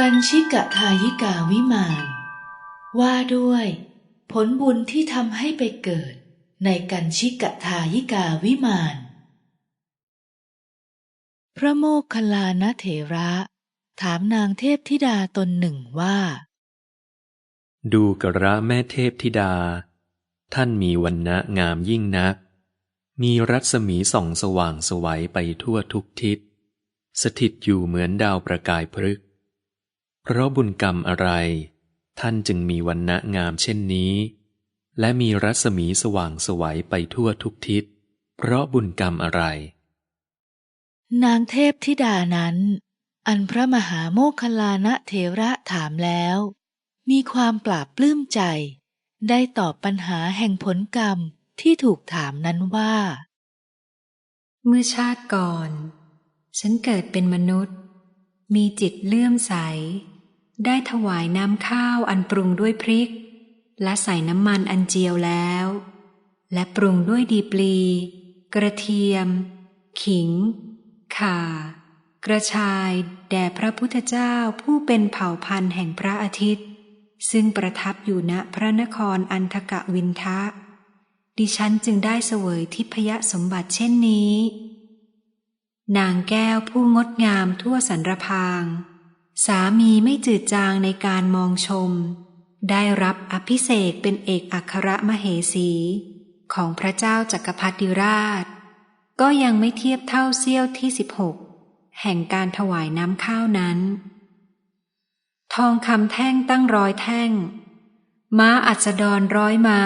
กันชิกะทายิกาวิมาน ว่าด้วย ผลบุญที่ทำให้ไปเกิด ในกันชิกะทายิกาวิมาน พระโมคคัลลานะเถระ ถามนางเทพธิดาตนหนึ่งว่า ดูกระแม่เทพธิดา ท่านมีวันณะงามยิ่งนัก มีรัศมีส่องสว่างสวัยไปทั่วทุกทิศ สถิตอยู่เหมือนดาวประกายพฤกษ์ เพราะบุญกรรมอะไร ท่านจึงมีวันณะงามเช่นนี้ และมีรัศมีสว่างสวัยไปทั่วทุกทิศ เพราะบุญกรรมอะไร นางเทพธิดานั้น อันพระมหาโมคคัลลานะเถระถามแล้ว มีความปราบปลื้มใจ ได้ตอบปัญหาแห่งผลกรรมที่ถูกถามนั้นว่า เมื่อชาติก่อน ฉันเกิดเป็นมนุษย์ มีจิตเลื่อมใส ได้ถวายน้ำข้าวอันปรุงด้วยพริก และใส่น้ำมันอันเจียวแล้ว และปรุงด้วยดีปลี กระเทียม ขิง ข่า กระชาย แด่พระพุทธเจ้าผู้เป็นเผ่าพันธุ์แห่งพระอาทิตย์ ซึ่งประทับอยู่ณพระนครอันทกะวินทะ ดิฉันจึงได้เสวยทิพยสมบัติเช่นนี้ นางแก้วผู้งดงามทั่วสรรพาง สามีไม่จืดจางในการมองชม ได้รับอภิเษกเป็นเอกอัครมเหสี ของพระเจ้าจักรพรรดิราช ก็ยังไม่เทียบเท่าเสี้ยวที่สิบหกแห่งการถวายน้ำข้าวนั้น ทองคำแท่งตั้งร้อยแท่ง ม้าอัสดรร้อยม้า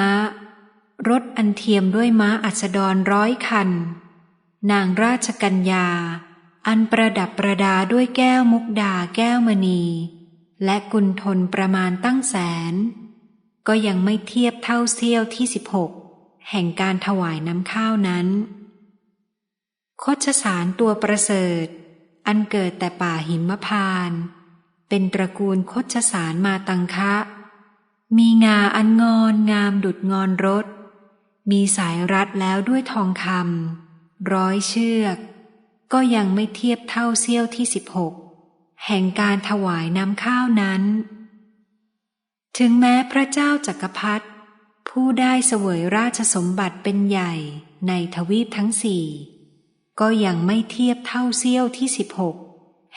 รถอันเทียมด้วยม้าอัสดรร้อยคัน นางราชกัญญา อันประดับประดาด้วยแก้วมุกดาแก้วมณี และกุลทนประมาณตั้งแสน ก็ยังไม่เทียบเท่าเสี้ยวที่สิบหกแห่งการถวายน้ำข้าวนั้นโคชสารตัวประเสริฐ อันเกิดแต่ป่าหิมพาน เป็นตระกูลโคชสารมาตังคะ มีงาอันงอนงามดุดงอนรถ มีสายรัดแล้วด้วยทองคำร้อยเชือก ก็ยังไม่เทียบเท่าเสี้ยวที่สิบหกแห่งการถวายน้ำข้าวนั้น ถึงแม้พระเจ้าจักรพรรดิผู้ได้เสวยราชสมบัติเป็นใหญ่ในทวีปทั้งสี่ ก็ยังไม่เทียบเท่าเสี้ยวที่สิบหก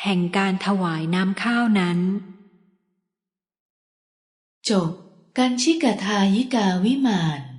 แห่งการถวายน้ำข้าวนั้น จบ กันชิกทายิกาวิมาน